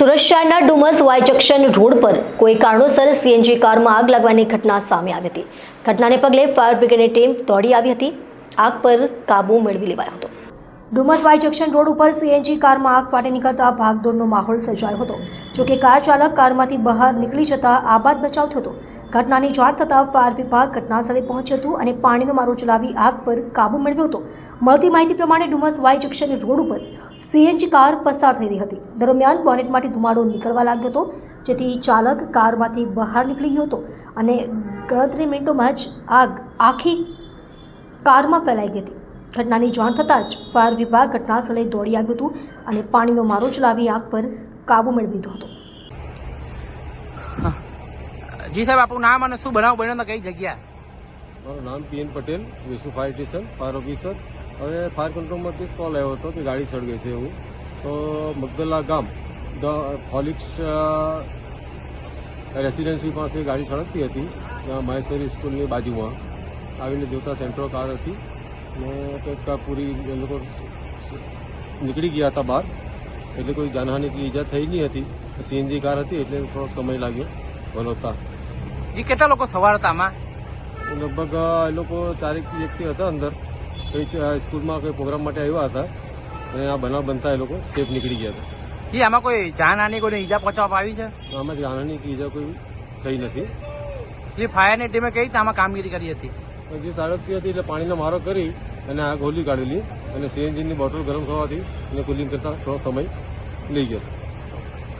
Surat Dumas Y junction road પર કોઈ કારણોસર સીએનજી કારમાં આગ લાગવાની ઘટના સામે આવી હતી. ઘટનાને પગલે ફાયર બ્રિગેડની ટીમ દોડી આવી હતી. આગ પર કાબુ મેળવી લેવાયો હતો. ડુમસ વાય જંકશન રોડ ઉપર સીએનજી કારમાં આગ ફાટી નીકળતા ભાગદોડનો માહોલ સર્જાયો હતો જોકે કાર ચાલક કારમાંથી બહાર નીકળી જતા આબાદ બચાવ થયો હતો ઘટનાની જાણ થતાં ફાયર વિભાગ ઘટનાસ્થળે પહોંચ્યું હતું અને પાણીનો મારો ચલાવી આગ પર કાબુ મેળવ્યો હતો. મળતી માહિતી પ્રમાણે ડુમસ વાય જંકશન રોડ ઉપર સીએનજી કાર પસાર થઈ રહી હતી. દરમિયાન બોનેટમાંથી ધુમાડો નીકળવા લાગ્યો હતો, જેથી ચાલક કારમાંથી બહાર નીકળી ગયો હતો અને ગણતરી મિનિટોમાં જ આગ આખી કારમાં ફેલાઈ ગઈ હતી. ઘટનાની જાણ થતાં જ ફાયર વિભાગ ઘટનાસ્થળે દોડી આવ્યું હતું અને પાણીનો મારો ચલાવી આગ પર કાબુ મેળવી લીધો હતો. જી સાહેબ આપણું નામ અને શું બનાવ બન્યો કઈ જગ્યા મારું નામ PN Patel Vesu fire station fire officer. હવે ફાયર કંટ્રોલમાંથી કોલ આવ્યો હતો કે ગાડી સળગે છે એવું. તો મગદલા ગામ ધ ફોલિક્સ રેસિડેન્સી પાસે ગાડી સળગતી હતી. મહેશ્વરી સ્કૂલની બાજુમાં આવીને જોતા સેન્ટ્રો કાર હતી. ને કંઈક પૂરી એ લોકો નીકળી ગયા હતા બહાર એટલે કોઈ જાનહાની કે ઈજા થઈ નહીં હતી સીએનજી કાર હતી એટલે થોડો સમય લાગ્યો વલોતા જી કેટલા લોકો સવાર હતા આમાં લગભગ એ લોકો ચારેક વ્યક્તિ હતા અંદર કઈ સ્કૂલમાં કોઈ પ્રોગ્રામ માટે આવ્યા હતા અને આ બનાવ બનતા એ લોકો સેફ નીકળી ગયા હતા જી આમાં કોઈ જાનહાની કોઈ ઈજા પહોંચવામાં આવી છે આમાં જાનહાની કે ઈજા કોઈ થઈ નથી જે ફાયરની ટીમે કઈ રીતે આમાં કામગીરી કરી હતી જે સાડકતી હતી એટલે પાણીનો મારો કરી અને આગ હોલી કાઢેલી અને સીએનજીની બોટલ ગરમ થવાથી એને કુલિંગ કરતા થોડો સમય લઈ ગયો.